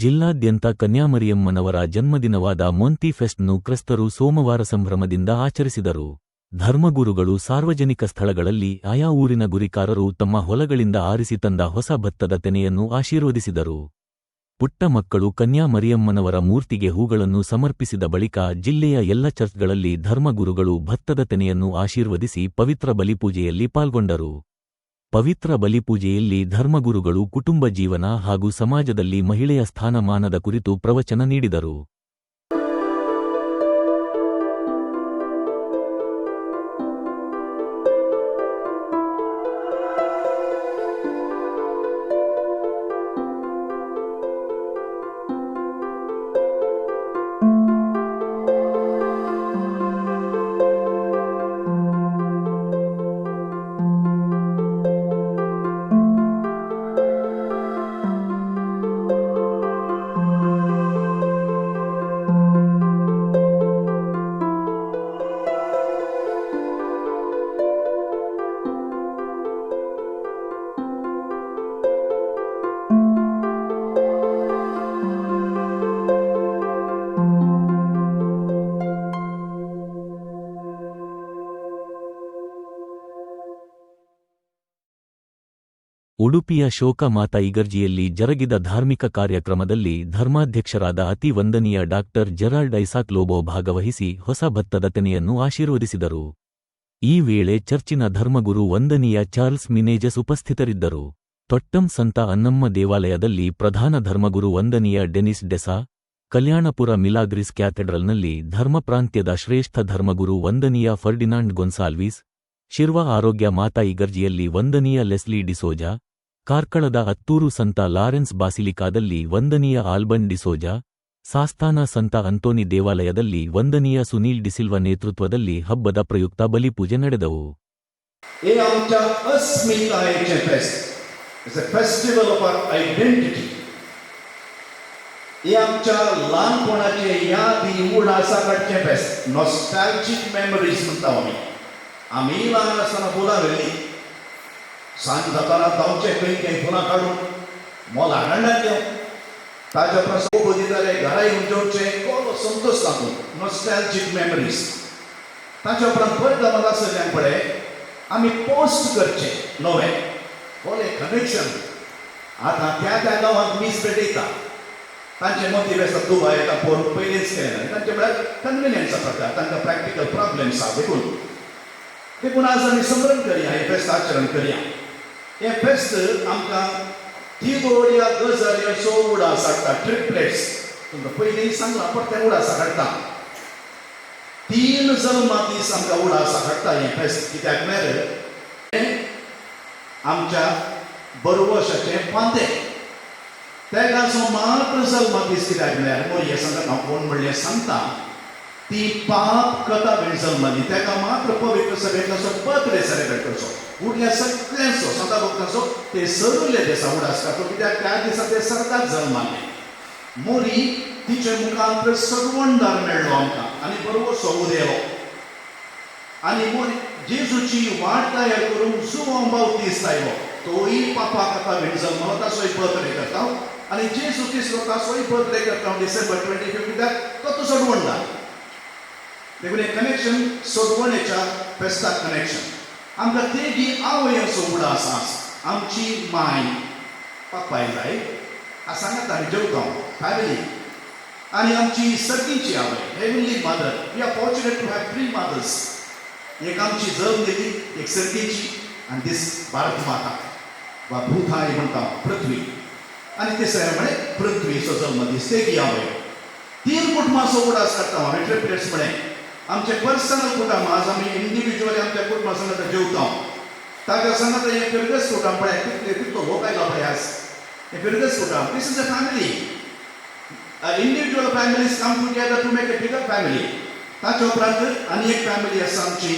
ಜಿಲ್ಲಾದ್ಯಂತ ಕನ್ಯಾಮರಿಯಮ್ಮನವರ ಜನ್ಮದಿನವಾದ ಮೊಂತಿ ಫೆಸ್ಟ್ನು ಕ್ರಿಸ್ತರು ಸೋಮವಾರ ಸಂಭ್ರಮದಿಂದ ಆಚರಿಸಿದರು. ಧರ್ಮಗುರುಗಳು ಸಾರ್ವಜನಿಕ ಸ್ಥಳಗಳಲ್ಲಿ ಆಯಾ ಊರಿನ ಗುರಿಕಾರರು ತಮ್ಮ ಹೊಲಗಳಿಂದ ಆರಿಸಿ ತಂದ ಹೊಸ ಭತ್ತದ ತೆನೆಯನ್ನು ಆಶೀರ್ವದಿಸಿದರು. ಪುಟ್ಟ ಮಕ್ಕಳು ಕನ್ಯಾಮರಿಯಮ್ಮನವರ ಮೂರ್ತಿಗೆ ಹೂಗಳನ್ನು ಸಮರ್ಪಿಸಿದ ಬಳಿಕ ಜಿಲ್ಲೆಯ ಎಲ್ಲ ಚರ್ಚ್ಗಳಲ್ಲಿ ಧರ್ಮಗುರುಗಳು ಭತ್ತದ ತೆನೆಯನ್ನು ಆಶೀರ್ವದಿಸಿ ಪವಿತ್ರ ಬಲಿಪೂಜೆಯಲ್ಲಿ ಪಾಲ್ಗೊಂಡರು. ಪವಿತ್ರ ಬಲಿಪೂಜೆಯಲ್ಲಿ ಧರ್ಮಗುರುಗಳು ಕುಟುಂಬ ಜೀವನ ಹಾಗೂ ಸಮಾಜದಲ್ಲಿ ಮಹಿಳೆಯ ಸ್ಥಾನಮಾನದ ಕುರಿತು ಪ್ರವಚನ ನೀಡಿದರು. ಉಡುಪಿಯ ಶೋಕ ಮಾತಾ ಇಗರ್ಜಿಯಲ್ಲಿ ಜರುಗಿದ ಧಾರ್ಮಿಕ ಕಾರ್ಯಕ್ರಮದಲ್ಲಿ ಧರ್ಮಾಧ್ಯಕ್ಷರಾದ ಅತಿ ವಂದನೀಯ ಡಾಕ್ಟರ್ ಜೆರಾಲ್ಡ್ ಐಸಾಕ್ ಲೋಬೋ ಭಾಗವಹಿಸಿ ಹೊಸ ಭತ್ತದ ತೆನೆಯನ್ನು ಆಶೀರ್ವದಿಸಿದರು. ಈ ವೇಳೆ ಚರ್ಚಿನ ಧರ್ಮಗುರು ವಂದನೀಯ ಚಾರ್ಲ್ಸ್ ಮಿನೇಜಸ್ ಉಪಸ್ಥಿತರಿದ್ದರು. ತೊಟ್ಟಂ ಸಂತ ಅನ್ನಮ್ಮ ದೇವಾಲಯದಲ್ಲಿ ಪ್ರಧಾನ ಧರ್ಮಗುರು ವಂದನೀಯ ಡೆನಿಸ್ ಡೆಸಾ, ಕಲ್ಯಾಣಪುರ ಮಿಲಾಗ್ರಿಸ್ ಕ್ಯಾಥೆಡ್ರಲ್ನಲ್ಲಿ ಧರ್ಮಪ್ರಾಂತ್ಯದ ಶ್ರೇಷ್ಠ ಧರ್ಮಗುರು ವಂದನೀಯ ಫರ್ಡಿನಾಂಡ್ ಗೊನ್ಸಾಲ್ವಿಸ್, ಶಿರ್ವ ಆರೋಗ್ಯ ಮಾತಾ ಇಗರ್ಜಿಯಲ್ಲಿ ವಂದನೀಯ ಲೆಸ್ಲಿ ಡಿಸೋಜಾ ಕಾರ್ಕಳದ ಅತ್ತೂರು ಸಂತ ಲಾರೆನ್ಸ್ ಬಾಸಿಲಿಕಾದಲ್ಲಿ ವಂದನೀಯ ಆಲ್ಬನ್ ಡಿಸೋಜಾ ಸಾಸ್ತಾನ ಸಂತ ಅಂತೋನಿ ದೇವಾಲಯದಲ್ಲಿ ವಂದನೀಯ ಸುನೀಲ್ ಡಿಸಿಲ್ವ ನೇತೃತ್ವದಲ್ಲಿ ಹಬ್ಬದ ಪ್ರಯುಕ್ತ ಬಲಿಪೂಜೆ ನಡೆದವು हे आमच्या अस्मितायेचे फेस्त it's a festival of our identity हे आमच्या ल्हानपणाचे यादी उडासाकडचे फेस्त नॉस्टॅल्जिक मेमरीज म्हणटा आमी आमी ल्हान आसतना फुलां व्हेली सांज जाताना धांवचे खंय खंय फुलां काडून मोला हाडण्यात त्यो ताच्या प्रसंग जाले घरा येवन जेवचे कोलो संतोष लागून नॉस्टॅल्जिक मेमरीज ताच्या उपरांत परत आम्हाला सगळ्यांक पळय आमी पोस्ट करचे नवे कोले कनेक्शन आतां त्या त्या गांवांत मीस पेटयता तांचे मोतीव आसा दुबाय येता पोर पयलींच केलें तांचे म्हळ्यार कन्विनियन्स आसा तांकां प्रॅक्टिकल प्रॉब्लेम्स आसा देखून देखून आज आमी समरण करया हे फेस्त आचरण करया. हें फेस्त आमकां तिगोड या गजर ह्यो उडास हाडटा ट्रिपलेट्स तुमकां पयलीं सांगलां परतें उडास हाडटा तीन जल्मा दीस आमकां उडास हाडटा हें फेस्त कित्याक म्हळ्यार आमच्या बरवशाचें पांतें तेका जो मात्र जल्मा दीस कित्याक म्हळ्यार मोरये सांगता हांव कोण म्हणलें? सांगता. ती पाप कथा वेळ जल्माली तेका मात्र पवित्र सभेंतलो पत्र सेलिब्रेट करचो उरल्या सगळ्यांचो संता भक्तांचो ते सरुले दिसा उडास काडटो कित्याक त्या दिसा ते सरकार जल्माले मोरी तिचे मुखांत सगवंडार मेळ्ळो आमकां. आनी बरोबर सोबू देलो आनी मोरी जेजूची वाट तयार करून जो बावतीस आयलो हो, तोय पापा कथा वेळ जल्मलो ताचोय बर्थडे करता हो. आनी जेजू तिसरो ताचोय बर्थडे करता हो, डिसेंबर ट्वेंटी फिफ्थ कित्याक तो तो देखून हे कनेक्शन सोडवणेच्या फेस्ताक कनेक्शन आमकां तेगी आवय असो उडास आसा आमची माय पापाय जाय आ सांगात आमी जेवता फॅमिली आनी आमची सर्तीची आवय heavenly mother we are fortunate to have three mothers एक आमची जल्म दिली एक सर्तीची आनी दिस भारत माता वा भूताय म्हणटा पृथ्वी आनी तिसरे म्हणे पृथ्वीचो जल्म दीस तेगी आवय तीन कुटुंबाचो सोबडा काडटा हांवें ट्रिपलेट्स म्हणे आमचे पर्सनल कुटुंब आज आमी इंडिव्हिज्युअली आमच्या कुटुंबा सांगता जेवता. ताका सांगता हे फिरगस कुटुंब पण कितले कितलो लोक हे फिरगस कुटुंब this is a family individual families come together to make a bigger family ताच्या उपरांत आनी एक फॅमिली आसा आमची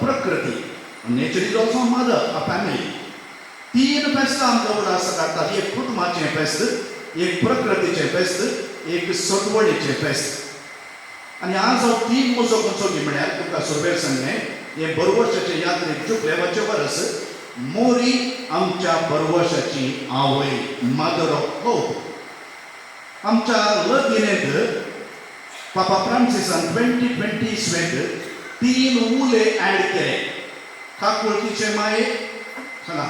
प्रकृती. Nature is also mother a family तीन फेस्तां आमकां आसा काडटात एक कुटुंबाचें फेस्त एक प्रकृतीचें फेस्त एक सटवणेचें फेस्त आनी आज हांव तीन म्हजो कसो म्हळ्यार तुका सुरवेर सांगलें हे बरवशाचे यात्रेक चुकले परस मोरी आमच्या बरवशाची आवय मदर ऑफ होप आमच्या लगीनेत पापा फ्रांसिसान ट्वेंटी ट्वेंटी स्वेत तीन उले ऍड केले. काकुळकीचे माये सांगा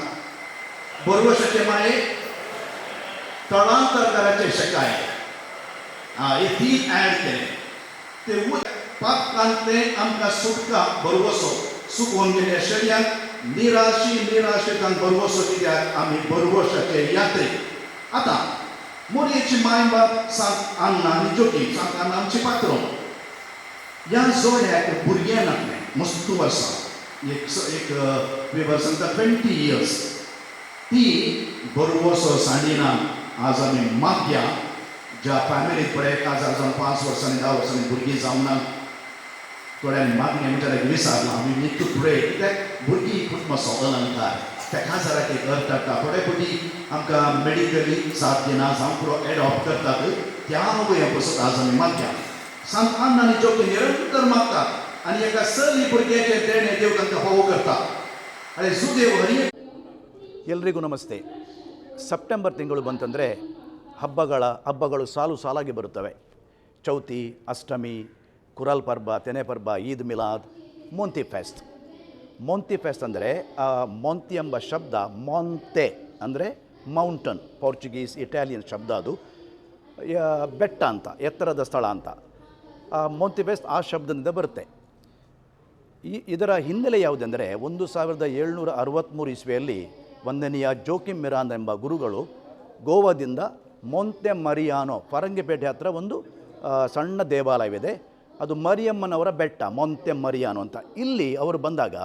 बरवशाचे माये तळांतरकाराचे शकाय. हा हे तीन ऍड केले. ते उल पाक कांते आमकां सुटका बरोवसो सुकवून गेल्या शर्याक निराशी निराशेतान बरोवसो कित्याक आमी बरोवशाचे यात्रेक आतां मोरयेची माय बाप सांग अण्णा आनी जोकी सांग अण्णा आमची पात्रो ह्या जोड्याक भुरगें नासलें मस्तू वर्सां एक स- एक वेवर सांगता ट्वेंटी इयर्स ती बरोवसो सांडिना आज आमी मागया ज्या फॅमिलीत बरे काजार जावन पांच वर्सांनी धा वर्सांनी भुरगीं जावना थोड्यांनी मागणी आमच्या लागीं विचारला आमी नीड टू प्रे कित्याक भुरगीं खूब मातसो अलंकार त्या काजाराक एक अर्थ हाडटा थोडे फावटी आमकां मेडिकली साथ दिना जावं पुरो एडॉप्ट करतात त्या वया पसत आज आमी मागया सांग अन्न आनी जोकी निरंतर मागतात आनी एका सली भुरग्याचे देणे देव तांकां फावो करता आनी सुदेव हरी ಎಲ್ರಿಗೂ ನಮಸ್ತೆ ಸೆಪ್ಟೆಂಬರ್ ತಿಂಗಳು ಬಂತಂದರೆ ಹಬ್ಬಗಳ ಹಬ್ಬಗಳು ಸಾಲು ಸಾಲಾಗಿ ಬರುತ್ತವೆ. ಚೌತಿ, ಅಷ್ಟಮಿ, ಕುರಲ್ ಪರ್ಬ, ತೆನೆ ಪರ್ಬ, ಈದ್ ಮಿಲಾದ್, ಮೊಂತಿ ಫೆಸ್ಟ್. ಮೊಂತಿ ಫೆಸ್ಟ್ ಅಂದರೆ ಮೊಂತಿ ಎಂಬ ಶಬ್ದ ಮೊಂತೆ ಅಂದರೆ ಮೌಂಟನ್, ಪೋರ್ಚುಗೀಸ್, ಇಟಾಲಿಯನ್ ಶಬ್ದ ಅದು. ಬೆಟ್ಟ ಅಂತ, ಎತ್ತರದ ಸ್ಥಳ ಅಂತ. ಆ ಮೋಂತಿ ಫೆಸ್ಟ್ ಆ ಶಬ್ದದಿಂದ ಬರುತ್ತೆ. ಈ ಇದರ ಹಿನ್ನೆಲೆ ಯಾವುದೆಂದರೆ ಒಂದು ಸಾವಿರದ ಏಳ್ನೂರ ಅರವತ್ತ್ಮೂರು ಇಸ್ವಿಯಲ್ಲಿ ವಂದನೀಯ ಜೋಕಿಮ್ ಮಿರಾನ್ ಎಂಬ ಗುರುಗಳು ಗೋವಾದಿಂದ ಮೊಂತೆ ಮರಿಯಾನೋ ಪರಂಗಿಪೇಟೆ ಹತ್ರ ಒಂದು ಸಣ್ಣ ದೇವಾಲಯವಿದೆ. ಅದು ಮರಿಯಮ್ಮನವರ ಬೆಟ್ಟ ಮೊಂತೆ ಮರಿಯಾನೋ ಅಂತ. ಇಲ್ಲಿ ಅವರು ಬಂದಾಗ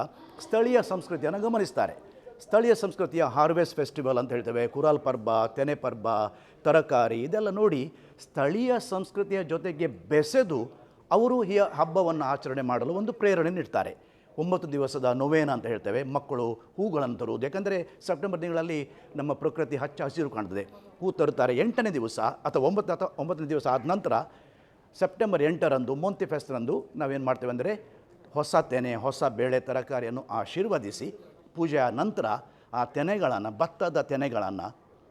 ಸ್ಥಳೀಯ ಸಂಸ್ಕೃತಿಯನ್ನು ಗಮನಿಸ್ತಾರೆ. ಸ್ಥಳೀಯ ಸಂಸ್ಕೃತಿಯ ಹಾರ್ವೆಸ್ಟ್ ಫೆಸ್ಟಿವಲ್ ಅಂತ ಹೇಳ್ತೇವೆ, ಕುರಾಲ್ ಪರ್ಬ, ತೆನೆ ಪರ್ಬ, ತರಕಾರಿ, ಇದೆಲ್ಲ ನೋಡಿ ಸ್ಥಳೀಯ ಸಂಸ್ಕೃತಿಯ ಜೊತೆಗೆ ಬೆಸೆದು ಅವರು ಈ ಹಬ್ಬವನ್ನು ಆಚರಣೆ ಮಾಡಲು ಒಂದು ಪ್ರೇರಣೆ ನೀಡ್ತಾರೆ. ಒಂಬತ್ತು ದಿವಸದ ನೊವೇನ ಅಂತ ಹೇಳ್ತೇವೆ. ಮಕ್ಕಳು ಹೂಗಳನ್ನು ತರುವುದು. ಯಾಕಂದರೆ ಸೆಪ್ಟೆಂಬರ್ ತಿಂಗಳಲ್ಲಿ ನಮ್ಮ ಪ್ರಕೃತಿ ಹಚ್ಚ ಹಸಿರು ಕಾಣ್ತದೆ. ಹೂ ತರುತ್ತಾರೆ ಎಂಟನೇ ದಿವಸ ಅಥವಾ ಒಂಬತ್ತು ಅಥವಾ ಒಂಬತ್ತನೇ ದಿವಸ ಆದ ನಂತರ ಸೆಪ್ಟೆಂಬರ್ ಎಂಟರಂದು ಮೊಂತಿ ಫೆಸ್ಟ್ರಂದು ನಾವೇನು ಮಾಡ್ತೇವೆ ಅಂದರೆ ಹೊಸ ತೆನೆ, ಹೊಸ ಬೇಳೆ ತರಕಾರಿಯನ್ನು ಆಶೀರ್ವದಿಸಿ ಪೂಜೆಯ ನಂತರ ಆ ತೆನೆಗಳನ್ನು, ಭತ್ತದ ತೆನೆಗಳನ್ನು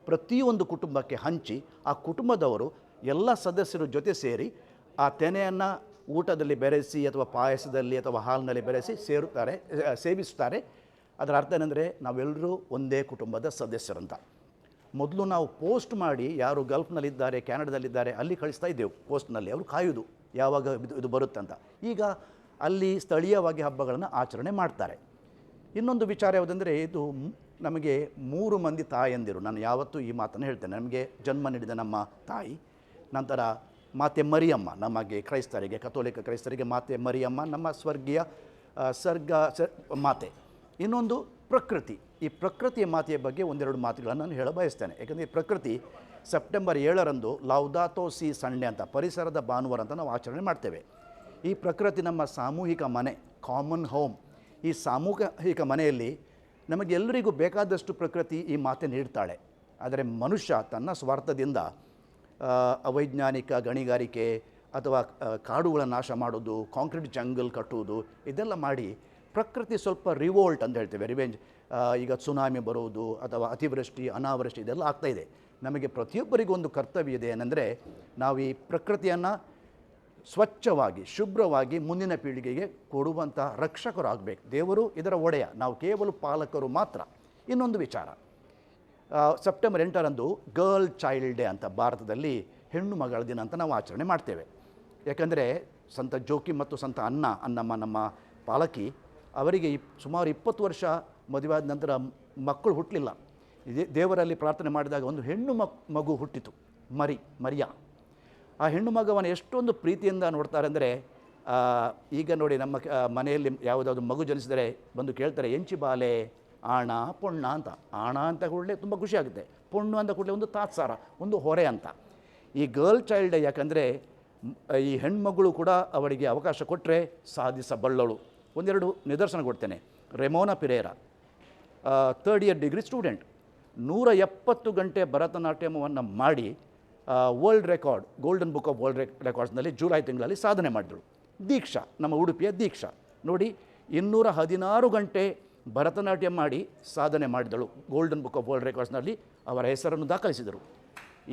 ಪ್ರತಿಯೊಂದು ಕುಟುಂಬಕ್ಕೆ ಹಂಚಿ ಆ ಕುಟುಂಬದವರು ಎಲ್ಲ ಸದಸ್ಯರು ಜೊತೆ ಸೇರಿ ಆ ತೆನೆಯನ್ನು ಊಟದಲ್ಲಿ ಬೆರೆಸಿ ಅಥವಾ ಪಾಯಸದಲ್ಲಿ ಅಥವಾ ಹಾಲಿನಲ್ಲಿ ಬೆರೆಸಿ ಸೇರುತ್ತಾರೆ ಸೇವಿಸುತ್ತಾರೆ ಅದರ ಅರ್ಥ ಏನಂದರೆ ನಾವೆಲ್ಲರೂ ಒಂದೇ ಕುಟುಂಬದ ಸದಸ್ಯರಂತ. ಮೊದಲು ನಾವು ಪೋಸ್ಟ್ ಮಾಡಿ ಯಾರು ಗಲ್ಫ್ನಲ್ಲಿದ್ದಾರೆ, ಕ್ಯಾನಡದಲ್ಲಿದ್ದಾರೆ, ಅಲ್ಲಿ ಕಳಿಸ್ತಾ ಇದ್ದೆವು. ಪೋಸ್ಟ್ನಲ್ಲಿ ಅವರು ಕಾಯುವುದು ಯಾವಾಗ ಇದು ಇದು ಬರುತ್ತೆ ಅಂತ. ಈಗ ಅಲ್ಲಿ ಸ್ಥಳೀಯವಾಗಿ ಹಬ್ಬಗಳನ್ನು ಆಚರಣೆ ಮಾಡ್ತಾರೆ. ಇನ್ನೊಂದು ವಿಚಾರ ಯಾವುದಂದರೆ ಇದು ನಮಗೆ ಮೂರು ಮಂದಿ ತಾಯಂದಿರು, ನಾನು ಯಾವತ್ತೂ ಈ ಮಾತನ್ನು ಹೇಳ್ತೇನೆ. ನಮಗೆ ಜನ್ಮ ನೀಡಿದ ನಮ್ಮ ತಾಯಿ, ನಂತರ ಮಾತೆ ಮರಿಯಮ್ಮ, ನಮಗೆ ಕ್ರೈಸ್ತರಿಗೆ, ಕಥೋಲಿಕ ಕ್ರೈಸ್ತರಿಗೆ ಮಾತೆ ಮರಿಯಮ್ಮ, ನಮ್ಮ ಸ್ವರ್ಗೀಯ ಸರ್ಗ ಮಾತೆ. ಇನ್ನೊಂದು ಪ್ರಕೃತಿ. ಈ ಪ್ರಕೃತಿಯ ಮಾತೆಯ ಬಗ್ಗೆ ಒಂದೆರಡು ಮಾತುಗಳನ್ನು ನಾನು ಹೇಳ ಬಯಸ್ತೇನೆ. ಯಾಕಂದರೆ ಈ ಪ್ರಕೃತಿ ಸೆಪ್ಟೆಂಬರ್ ಏಳರಂದು ಲೌದಾತೋ ಸಿ ಸಂಡೆ ಅಂತ ಪರಿಸರದ ಭಾನುವಾರ ಅಂತ ನಾವು ಆಚರಣೆ ಮಾಡ್ತೇವೆ. ಈ ಪ್ರಕೃತಿ ನಮ್ಮ ಸಾಮೂಹಿಕ ಮನೆ ಕಾಮನ್ ಹೋಮ್ ಈ ಸಾಮೂಹಿಕ ಮನೆಯಲ್ಲಿ ನಮಗೆಲ್ಲರಿಗೂ ಬೇಕಾದಷ್ಟು ಪ್ರಕೃತಿ ಈ ಮಾತೆ ನೀಡ್ತಾಳೆ. ಆದರೆ ಮನುಷ್ಯ ತನ್ನ ಸ್ವಾರ್ಥದಿಂದ ಅವೈಜ್ಞಾನಿಕ ಗಣಿಗಾರಿಕೆ ಅಥವಾ ಕಾಡುಗಳ ನಾಶ ಮಾಡೋದು, ಕಾಂಕ್ರೀಟ್ ಜಂಗಲ್ ಕಟ್ಟುವುದು, ಇದೆಲ್ಲ ಮಾಡಿ ಪ್ರಕೃತಿ ಸ್ವಲ್ಪ ರಿವೋಲ್ಟ್ ಅಂತ ಹೇಳ್ತೇವೆ ರಿವೆಂಜ್ ಈಗ ಸುನಾಮಿ ಬರುವುದು ಅಥವಾ ಅತಿವೃಷ್ಟಿ, ಅನಾವೃಷ್ಟಿ ಇದೆಲ್ಲ ಆಗ್ತಾ ಇದೆ. ನಮಗೆ ಪ್ರತಿಯೊಬ್ಬರಿಗೂ ಒಂದು ಕರ್ತವ್ಯ ಇದೆ ಏನಂದರೆ, ನಾವು ಈ ಪ್ರಕೃತಿಯನ್ನು ಸ್ವಚ್ಛವಾಗಿ, ಶುಭ್ರವಾಗಿ ಮುಂದಿನ ಪೀಳಿಗೆಗೆ ಕೊಡುವಂಥ ರಕ್ಷಕರಾಗಬೇಕು ದೇವರು ಇದರ ಒಡೆಯ. ನಾವು ಕೇವಲ ಪಾಲಕರು ಮಾತ್ರ. ಇನ್ನೊಂದು ವಿಚಾರ. ಸೆಪ್ಟೆಂಬರ್ ಎಂಟರಂದು ಗರ್ಲ್ ಚೈಲ್ಡ್ ಡೇ ಅಂತ ಭಾರತದಲ್ಲಿ ಹೆಣ್ಣು ಮಗಳ ದಿನ ಅಂತ ನಾವು ಆಚರಣೆ ಮಾಡ್ತೇವೆ. ಯಾಕಂದರೆ ಸಂತ ಜೋಕಿ ಮತ್ತು ಸಂತ ಅನ್ನ ಅನ್ನಮ್ಮ ನಮ್ಮ ಪಾಲಕಿ ಅವರಿಗೆ ಸುಮಾರು ಇಪ್ಪತ್ತು ವರ್ಷ ಮದುವೆ ನಂತರ ಮಕ್ಕಳು ಹುಟ್ಟಲಿಲ್ಲ ಇದೇ ದೇವರಲ್ಲಿ ಪ್ರಾರ್ಥನೆ ಮಾಡಿದಾಗ ಒಂದು ಹೆಣ್ಣು ಮಕ್, ಮಗು ಹುಟ್ಟಿತು, ಮರಿ, ಮರಿಯ. ಆ ಹೆಣ್ಣು ಮಗವನ್ನು ಎಷ್ಟೊಂದು ಪ್ರೀತಿಯಿಂದ ನೋಡ್ತಾರೆ ಅಂದರೆ ಈಗ ನೋಡಿ ನಮ್ಮ ಮನೆಯಲ್ಲಿ ಯಾವುದಾದ್ರು ಮಗು ಜನಿಸಿದರೆ ಬಂದು ಕೇಳ್ತಾರೆ ಎಂಚಿ ಬಾಲೆ? ಆಣ, ಪೊಣ್ಣ ಅಂತ. ಆಣ ಅಂತ ಕೂಡಲೇ ತುಂಬ ಖುಷಿಯಾಗುತ್ತೆ ಪೊಣ್ಣು ಅಂತ ಕೂಡಲೇ ಒಂದು ತಾತ್ಸಾರ, ಒಂದು ಹೊರೆ ಅಂತ. ಈ ಗರ್ಲ್ ಚೈಲ್ಡ್ ಯಾಕಂದರೆ, ಈ ಹೆಣ್ಮಗಳು ಕೂಡ ಅವಳಿಗೆ ಅವಕಾಶ ಕೊಟ್ಟರೆ ಸಾಧಿಸಬಲ್ಲಳು. ಒಂದೆರಡು ನಿದರ್ಶನ ಕೊಡ್ತೇನೆ. Remona Pereira third year degree student ನೂರ ಎಪ್ಪತ್ತು ಗಂಟೆ ಭರತನಾಟ್ಯಮವನ್ನು ಮಾಡಿ world record golden book of world ರೆಕಾರ್ಡ್ಸ್ನಲ್ಲಿ July ತಿಂಗಳಲ್ಲಿ ಸಾಧನೆ ಮಾಡಿದಳು. ದೀಕ್ಷಾ, ನಮ್ಮ ಉಡುಪಿಯ ದೀಕ್ಷಾ. ನೋಡಿ, ಇನ್ನೂರ ಹದಿನಾರು ಗಂಟೆ ಭರತನಾಟ್ಯ ಮಾಡಿ ಸಾಧನೆ ಮಾಡಿದಳು. ಗೋಲ್ಡನ್ ಬುಕ್ ಆಫ್ ವರ್ಲ್ಡ್ ರೆಕಾರ್ಡ್ಸ್ನಲ್ಲಿ ಅವರ ಹೆಸರನ್ನು ದಾಖಲಿಸಿದರು.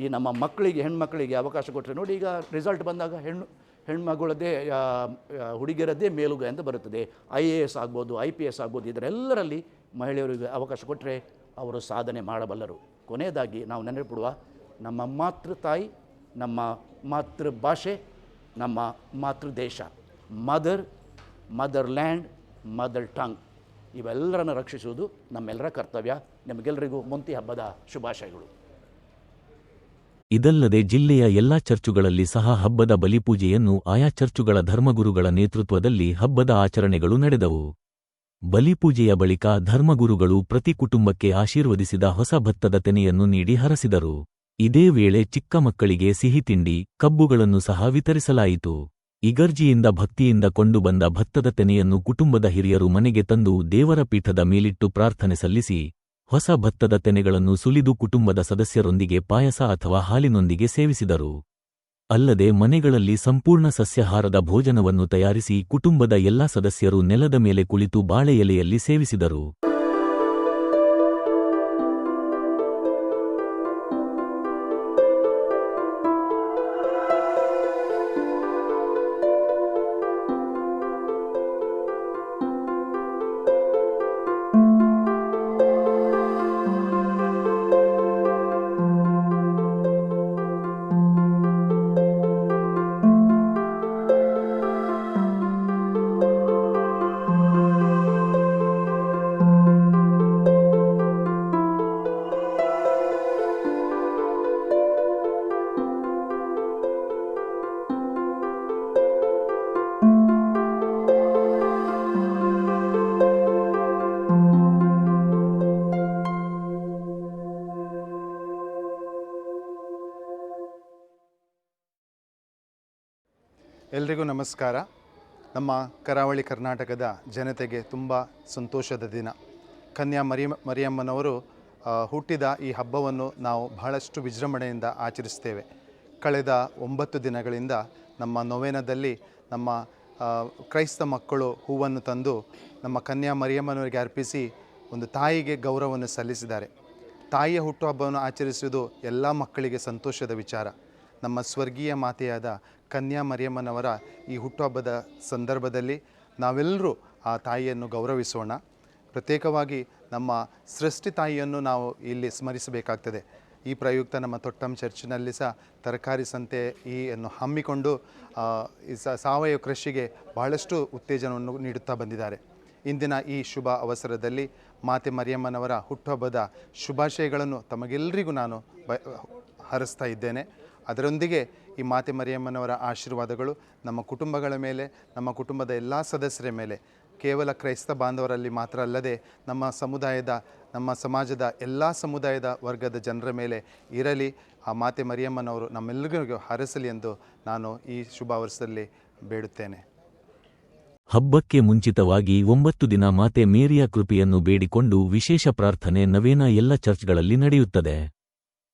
ಈ ನಮ್ಮ ಮಕ್ಕಳಿಗೆ ಹೆಣ್ಮಕ್ಕಳಿಗೆ ಅವಕಾಶ ಕೊಟ್ಟರೆ ನೋಡಿ, ಈಗ ರಿಸಲ್ಟ್ ಬಂದಾಗ ಹೆಣ್ಣು, ಹೆಣ್ಮಗಳದ್ದೇ ಹುಡುಗಿಯರದ್ದೇ ಮೇಲುಗೈ ಅಂತ ಬರುತ್ತದೆ. ಐ ಎ ಎಸ್ ಆಗ್ಬೋದು ಐ ಪಿ ಎಸ್ ಆಗ್ಬೋದು, ಇದರೆಲ್ಲರಲ್ಲಿ ಮಹಿಳೆಯರಿಗೆ ಅವಕಾಶ ಕೊಟ್ಟರೆ ಅವರು ಸಾಧನೆ ಮಾಡಬಲ್ಲರು. ಕೊನೆಯದಾಗಿ ನಾವು ನೆನಪಿಡುವ ನಮ್ಮ ಮಾತೃ ತಾಯಿ, ನಮ್ಮ ಮಾತೃ ಭಾಷೆ, ನಮ್ಮ ಮಾತೃ ದೇಶ. Mother motherland mother tongue ಇವೆಲ್ಲರನ್ನು ರಕ್ಷಿಸುವುದು ನಮ್ಮೆಲ್ಲರ ಕರ್ತವ್ಯ. ನಿಮಗೆಲ್ಲರಿಗೂ ಮುಂತಿ ಹಬ್ಬದ ಶುಭಾಶಯಗಳು. ಇದಲ್ಲದೆ ಜಿಲ್ಲೆಯ ಎಲ್ಲಾ ಚರ್ಚುಗಳಲ್ಲಿ ಸಹ ಹಬ್ಬದ ಬಲಿಪೂಜೆಯನ್ನು ಆಯಾ ಚರ್ಚುಗಳ ಧರ್ಮಗುರುಗಳ ನೇತೃತ್ವದಲ್ಲಿ ಹಬ್ಬದ ಆಚರಣೆಗಳು ನಡೆದವು. ಬಲಿಪೂಜೆಯ ಬಳಿಕ ಧರ್ಮಗುರುಗಳು ಪ್ರತಿ ಕುಟುಂಬಕ್ಕೆ ಆಶೀರ್ವದಿಸಿದ ಹೊಸ ಭತ್ತದ ತೆನೆಯನ್ನು ನೀಡಿ ಹರಸಿದರು. ಇದೇ ವೇಳೆ ಚಿಕ್ಕ ಮಕ್ಕಳಿಗೆ ಸಿಹಿತಿಂಡಿ ಕಬ್ಬುಗಳನ್ನು ಸಹ ವಿತರಿಸಲಾಯಿತು. ಇಗರ್ಜಿಯಿಂದ ಭಕ್ತಿಯಿಂದ ಕೊಂಡುಬಂದ ಭತ್ತದ ತೆನೆಯನ್ನು ಕುಟುಂಬದ ಹಿರಿಯರು ಮನೆಗೆ ತಂದು ದೇವರ ಪೀಠದ ಮೇಲಿಟ್ಟು ಪ್ರಾರ್ಥನೆ ಸಲ್ಲಿಸಿ, ಹೊಸ ಭತ್ತದ ತೆನೆಗಳನ್ನು ಸುಲಿದು ಕುಟುಂಬದ ಸದಸ್ಯರೊಂದಿಗೆ ಪಾಯಸ ಅಥವಾ ಹಾಲಿನೊಂದಿಗೆ ಸೇವಿಸಿದರು. ಅಲ್ಲದೆ ಮನೆಗಳಲ್ಲಿ ಸಂಪೂರ್ಣ ಸಸ್ಯಾಹಾರದ ಭೋಜನವನ್ನು ತಯಾರಿಸಿ ಕುಟುಂಬದ ಎಲ್ಲಾ ಸದಸ್ಯರು ನೆಲದ ಮೇಲೆ ಕುಳಿತು ಬಾಳೆ ಎಲೆಯಲ್ಲಿ ಸೇವಿಸಿದರು. ನಮಸ್ಕಾರ. ನಮ್ಮ ಕರಾವಳಿ ಕರ್ನಾಟಕದ ಜನತೆಗೆ ತುಂಬ ಸಂತೋಷದ ದಿನ. ಕನ್ಯಾ ಮರಿ, ಮರಿಯಮ್ಮನವರು ಹುಟ್ಟಿದ ಈ ಹಬ್ಬವನ್ನು ನಾವು ಬಹಳಷ್ಟು ವಿಜೃಂಭಣೆಯಿಂದ ಆಚರಿಸ್ತೇವೆ. ಕಳೆದ ಒಂಬತ್ತು ದಿನಗಳಿಂದ ನಮ್ಮ ನೊವೇನದಲ್ಲಿ ನಮ್ಮ ಕ್ರೈಸ್ತ ಮಕ್ಕಳು ಹೂವನ್ನು ತಂದು ನಮ್ಮ ಕನ್ಯಾ ಮರಿಯಮ್ಮನವರಿಗೆ ಅರ್ಪಿಸಿ ಒಂದು ತಾಯಿಗೆ ಗೌರವವನ್ನು ಸಲ್ಲಿಸಿದ್ದಾರೆ. ತಾಯಿಯ ಹುಟ್ಟುಹಬ್ಬವನ್ನು ಆಚರಿಸುವುದು ಎಲ್ಲ ಮಕ್ಕಳಿಗೆ ಸಂತೋಷದ ವಿಚಾರ. ನಮ್ಮ ಸ್ವರ್ಗೀಯ ಮಾತೆಯಾದ ಕನ್ಯಾ ಮರಿಯಮ್ಮನವರ ಈ ಹುಟ್ಟುಹಬ್ಬದ ಸಂದರ್ಭದಲ್ಲಿ ನಾವೆಲ್ಲರೂ ಆ ತಾಯಿಯನ್ನು ಗೌರವಿಸೋಣ. ಪ್ರತ್ಯೇಕವಾಗಿ ನಮ್ಮ ಸೃಷ್ಟಿ ತಾಯಿಯನ್ನು ನಾವು ಇಲ್ಲಿ ಸ್ಮರಿಸಬೇಕಾಗ್ತದೆ. ಈ ಪ್ರಯುಕ್ತ ನಮ್ಮ ತೊಟ್ಟಂ ಚರ್ಚಿನಲ್ಲಿ ಸಹ ತರಕಾರಿ ಸಂತೆ ಈ ಅನ್ನು ಹಮ್ಮಿಕೊಂಡು ಸಾವಯವ ಕೃಷಿಗೆ ಬಹಳಷ್ಟು ಉತ್ತೇಜನವನ್ನು ನೀಡುತ್ತಾ ಬಂದಿದ್ದಾರೆ. ಇಂದಿನ ಈ ಶುಭ ಅವಸರದಲ್ಲಿ ಮಾತೆ ಮರಿಯಮ್ಮನವರ ಹುಟ್ಟುಹಬ್ಬದ ಶುಭಾಶಯಗಳನ್ನು ತಮಗೆಲ್ಲರಿಗೂ ನಾನು ಬ, ಹರಿಸ್ತಾ ಇದ್ದೇನೆ. ಅದರೊಂದಿಗೆ ಈ ಮಾತೆ ಮರಿಯಮ್ಮನವರ ಆಶೀರ್ವಾದಗಳು ನಮ್ಮ ಕುಟುಂಬಗಳ ಮೇಲೆ, ನಮ್ಮ ಕುಟುಂಬದ ಎಲ್ಲ ಸದಸ್ಯರ ಮೇಲೆ, ಕೇವಲ ಕ್ರೈಸ್ತ ಬಾಂಧವರಲ್ಲಿ ಮಾತ್ರ ಅಲ್ಲದೆ ನಮ್ಮ ಸಮುದಾಯದ, ನಮ್ಮ ಸಮಾಜದ ಎಲ್ಲ ಸಮುದಾಯದ ವರ್ಗದ ಜನರ ಮೇಲೆ ಇರಲಿ. ಆ ಮಾತೆ ಮರಿಯಮ್ಮನವರು ನಮ್ಮೆಲ್ಲರಿಗೂ ಹರಸಲಿ ಎಂದು ನಾನು ಈ ಶುಭ ವರ್ಷದಲ್ಲಿ ಬೇಡುತ್ತೇನೆ. ಹಬ್ಬಕ್ಕೆ ಮುಂಚಿತವಾಗಿ ಒಂಬತ್ತು ದಿನ ಮಾತೆ ಮೇರಿಯ ಕೃಪೆಯನ್ನು ಬೇಡಿಕೊಂಡು ವಿಶೇಷ ಪ್ರಾರ್ಥನೆ ನವೇನ ಎಲ್ಲ ಚರ್ಚ್ಗಳಲ್ಲಿ ನಡೆಯುತ್ತದೆ.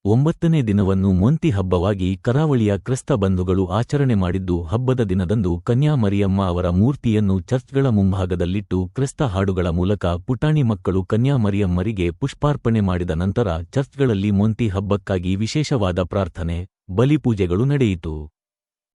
ಒಂಬತ್ತನೇ ದಿನವನ್ನು ಮೊಂತಿ ಹಬ್ಬವಾಗಿ ಕರಾವಳಿಯ ಕ್ರಿಸ್ತ ಬಂಧುಗಳು ಆಚರಣೆ ಮಾಡಿದ್ದು ಹಬ್ಬದ ದಿನದಂದು ಕನ್ಯಾ ಮರಿಯಮ್ಮ ಅವರ ಮೂರ್ತಿಯನ್ನು ಚರ್ಚ್ಗಳ ಮುಂಭಾಗದಲ್ಲಿಟ್ಟು ಕ್ರಿಸ್ತ ಹಾಡುಗಳ ಮೂಲಕ ಪುಟಾಣಿ ಮಕ್ಕಳು ಕನ್ಯಾ ಮರಿಯಮ್ಮರಿಗೆ ಪುಷ್ಪಾರ್ಪಣೆ ಮಾಡಿದ ನಂತರ ಚರ್ಚ್ಗಳಲ್ಲಿ ಮೊಂತಿ ಹಬ್ಬಕ್ಕಾಗಿ ವಿಶೇಷವಾದ ಪ್ರಾರ್ಥನೆ, ಬಲಿಪೂಜೆಗಳು ನಡೆಯಿತು.